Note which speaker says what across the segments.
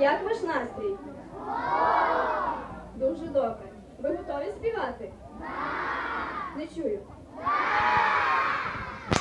Speaker 1: Як ваш настрій? Дуже добре. Ви готові співати? Не чую.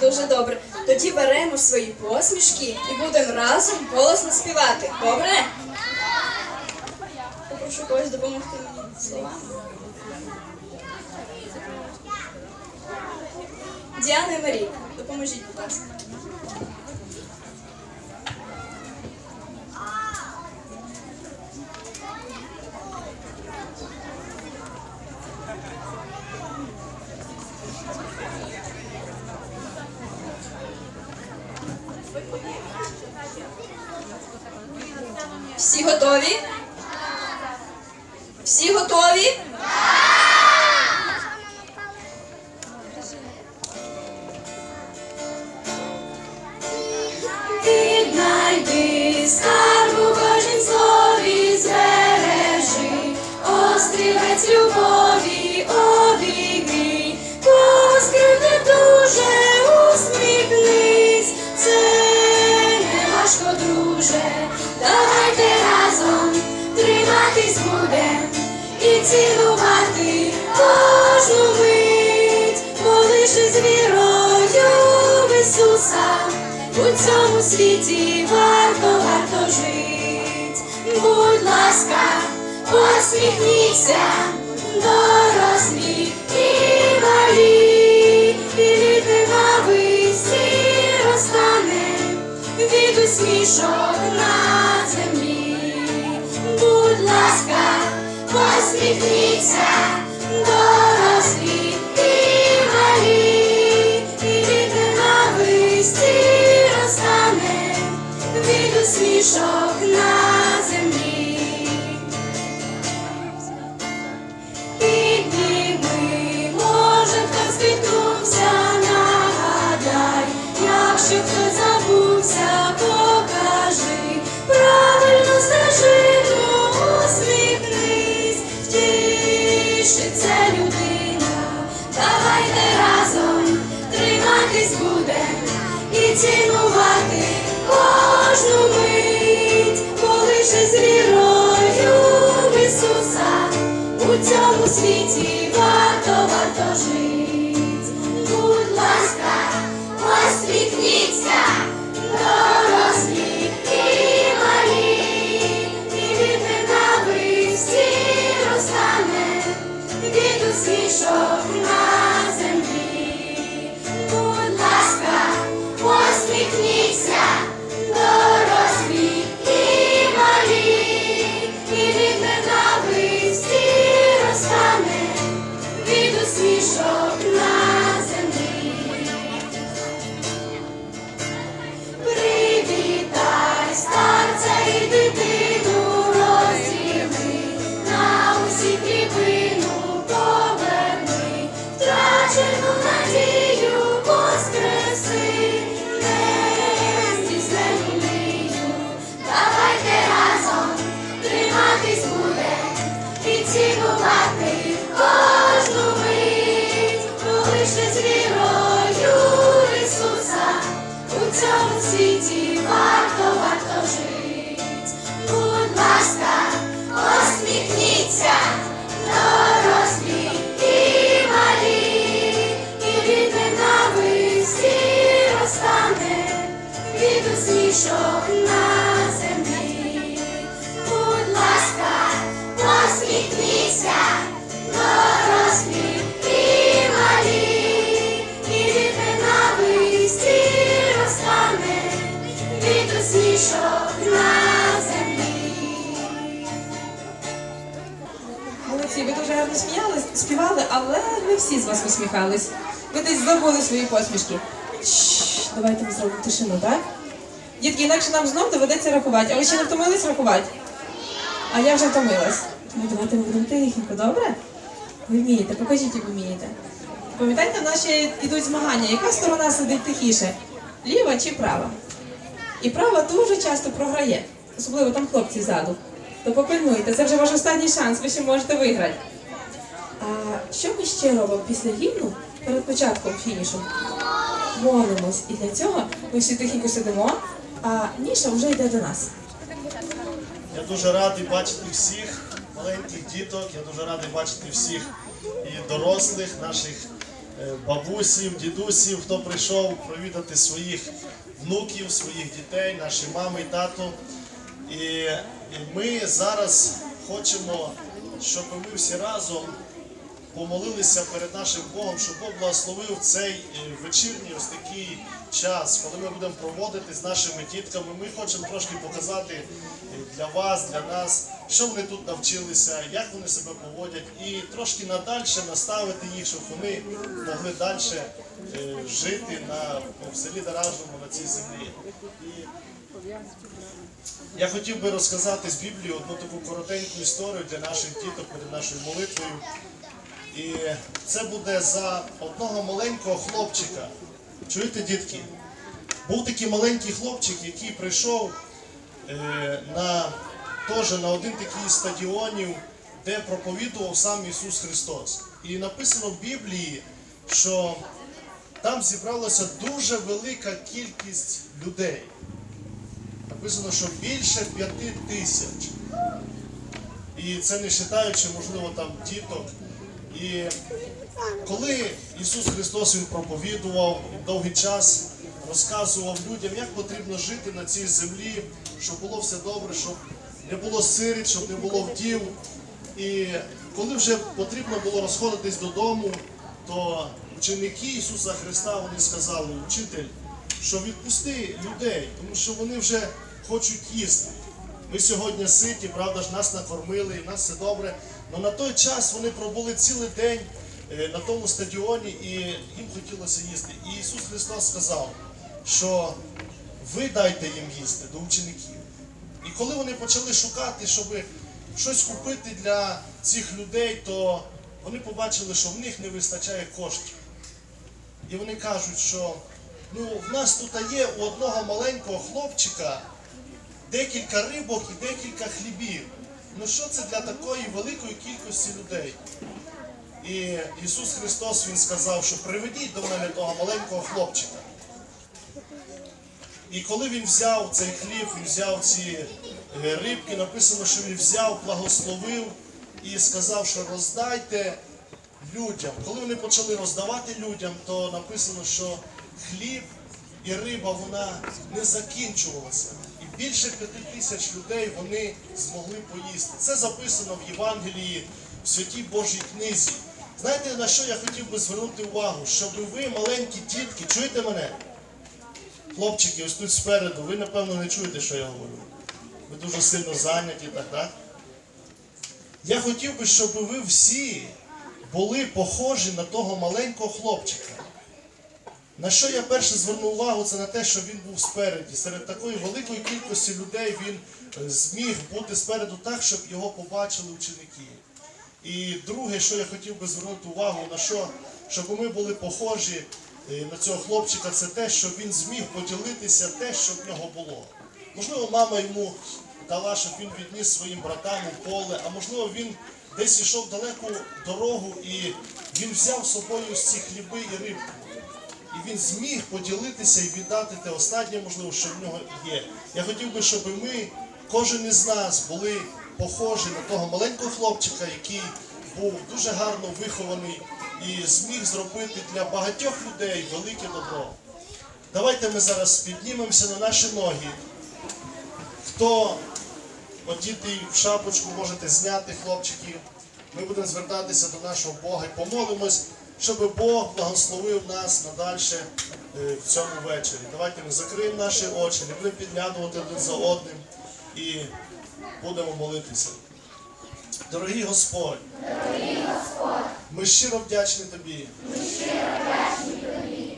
Speaker 2: Дуже добре. Тоді беремо свої посмішки і будемо разом голосно співати. Добре? Попрошу когось допомогти мені словами. Діана і Марійка, допоможіть, будь ласка. Всі готові? Всі готові? Цілувати кожну мить, з вірою в Ісуса у цьому світі варто, варто жить. Будь ласка, посміхніться, дорослі і малі, і від ненависті від усмішок на землі. Будь ласка, посміхніться, дорослі і малі, і ненависті розтане від усмішок на землі. У світі варто, варто жить. Будь ласка, посміхніться, дорослі і малі, і від ненависті розтане від усмішок на землі. Будь ласка, посміхніться, від на землі.
Speaker 3: Молодці, ви дуже гарно сміялись, співали, але не всі з вас усміхались. Ви десь забули свої посмішки. Шш, давайте ми зробимо тишину, так? Дітки, інакше нам знов доведеться рахувати. А ви ще не втомились рахувати? А я вже втомилась. Ну, давайте ми будемо тихенько, добре? Ви вмієте, покажіть, як вмієте. Пам'ятаєте, в нас ще йдуть змагання. Яка сторона сидить тихіше? Ліва чи права? І права дуже часто програє, особливо там хлопці ззаду. То попильнуйте, це вже ваш останній шанс, ви ще можете виграти. А що ми ще робимо після гімну перед початком фінішу? Молимось. І для цього ми всі тихенько сидимо, а Ніша вже йде до нас.
Speaker 4: Я дуже радий бачити всіх маленьких діток, я дуже радий бачити всіх і дорослих, наших бабусів, дідусів, хто прийшов провідати своїх внуків, своїх дітей, наші мами і тато. І, і ми зараз хочемо, щоб ми всі разом помолилися перед нашим Богом, щоб Бог благословив цей е, вечірній ось такий час, коли ми будемо проводити з нашими дітками. Ми хочемо трошки показати е, для вас, для нас, що вони тут навчилися, як вони себе поводять, і трошки надальше наставити їх, щоб вони могли далі жити на, в селі Даражному на цій землі. Я хотів би розказати з Біблії одну таку коротеньку історію для наших діток перед нашою молитвою. І це буде за одного маленького хлопчика. Чуєте, дітки? Був такий маленький хлопчик, який прийшов е, на, теж на один такий стадіонів, де проповідував сам Ісус Христос. І написано в Біблії, що там зібралася дуже велика кількість людей. Написано, що більше п'яти тисяч. І це не вважаючи, можливо, там діток. І коли Ісус Христос Він проповідував довгий час розказував людям, як потрібно жити на цій землі, щоб було все добре, щоб не було сиріт, щоб не було вдів. І коли вже потрібно було розходитись додому, то ученики Ісуса Христа вони сказали, учитель, що відпусти людей, тому що вони вже хочуть їсти. Ми сьогодні ситі, правда ж, нас накормили, і нас все добре. Але на той час вони пробули цілий день е, на тому стадіоні і їм хотілося їсти. І Ісус Христос сказав, що ви дайте їм їсти до учеників. І коли вони почали шукати, щоб щось купити для цих людей, то вони побачили, що в них не вистачає коштів. І вони кажуть, що ну, в нас тут є у одного маленького хлопчика декілька рибок і декілька хлібів. Ну що це для такої великої кількості людей? І Ісус Христос Він сказав, що приведіть до мене того маленького хлопчика. І коли він взяв цей хліб, він взяв ці е, рибки, написано, що він взяв, благословив і сказав, що роздайте людям. Коли вони почали роздавати людям, то написано, що хліб і риба вона не закінчувалася. Більше п'яти тисяч людей вони змогли поїсти. Це записано в Євангелії, в святій Божій книзі. Знаєте, на що я хотів би звернути увагу? Щоб ви, маленькі дітки, чуєте мене? Хлопчики, ось тут спереду, ви напевно не чуєте, що я говорю. Ви дуже сильно зайняті, так, так? Я хотів би, щоб ви всі були похожі на того маленького хлопчика. На що я перше звернув увагу, це на те, що він був спереді. Серед такої великої кількості людей він е, зміг бути спереду так, щоб його побачили ученики. І друге, що я хотів би звернути увагу, на що, щоб ми були похожі е, на цього хлопчика, це те, що він зміг поділитися те, що в нього було. Можливо, мама йому дала, щоб він відніс своїм братам у поле, а можливо, він десь йшов далеку дорогу і він взяв з собою ці хліби і рибку. І він зміг поділитися і віддати те останнє, можливо, що в нього є. Я хотів би, щоб ми, кожен із нас, були похожі на того маленького хлопчика, який був дуже гарно вихований і зміг зробити для багатьох людей велике добро. Давайте ми зараз піднімемося на наші ноги. Хто одітий в шапочку, можете зняти, хлопчики. Ми будемо звертатися до нашого Бога і помолимось, щоб Бог благословив нас надальше е, в цьому вечорі. Давайте ми закриємо наші очі, не будемо підглядувати один за одним і будемо молитися. Дорогий Господь, ми щиро вдячні Тобі,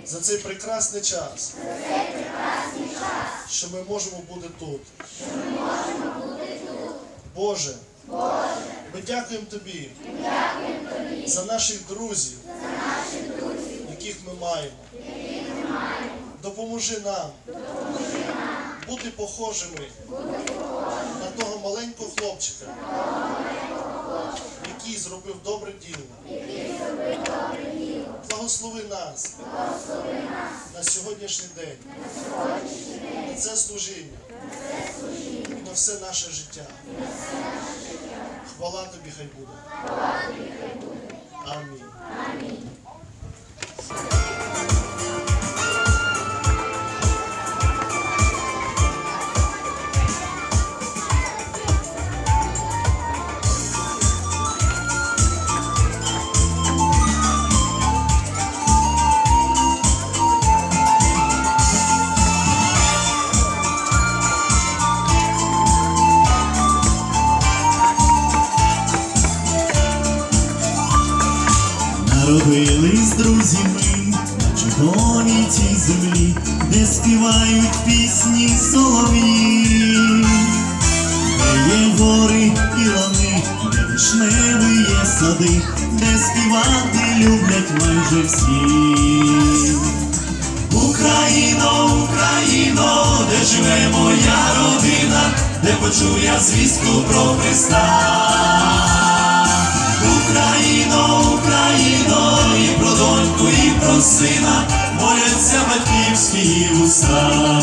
Speaker 4: за цей прекрасний час, що ми можемо бути тут. Боже, ми дякуємо Тобі за наших друзів, яких ми маємо. Допоможи нам бути похожими на того маленького хлопчика, який зробив добре діло. Благослови нас на сьогоднішній день. На це служіння. На все наше життя. Хвала тобі хай буде. Амінь. Thank you.
Speaker 5: Народились друзі ми на чудовій цій землі, де співають пісні солов'ї, де є гори і лани, де вишневі є сади, де співати люблять майже всі. Україно, Україно, де живе моя родина, де почує я звістку про Христа. Україно, Україно, і про доньку, і про сина, моляться батьківські уста.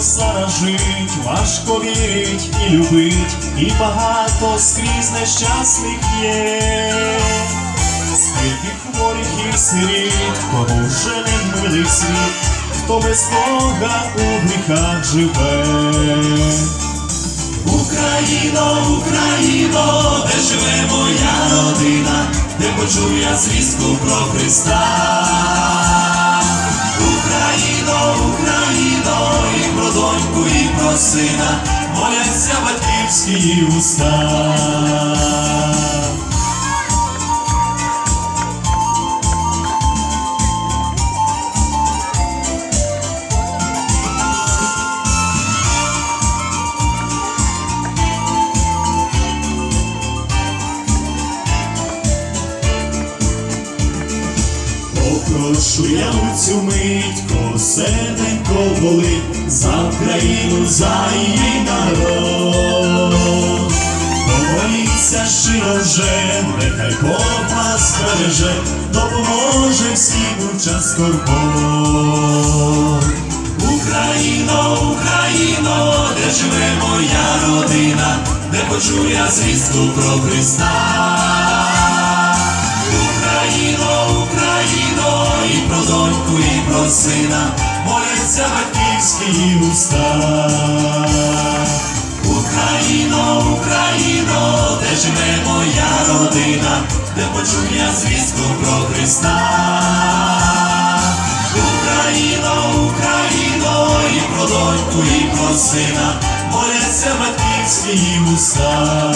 Speaker 5: Зараз жить, важко вірить і любить, і багато скрізь нещасних є. Скільки і сиріт, кому вже не милий світ, хто без Бога у гріхах живе. Україно, Україно, де живе моя родина, де почую я звістку про Христа. Україно, Україно, і про доньку, і про сина, моляться батьківські уста. За її народ. Помоліться щиро вже, нехай Бог вас допоможе всім у час скорбот. Україно, Україно, де живе моя родина, де почую я звістку про Христа. Україно, Україно, і про доньку, і про сина, моляться батьківські уста. Україно, Україно, де живе моя родина, де почув я звістку про Христа. Україно, Україно, і про доньку, і про сина, моляться батьківські уста.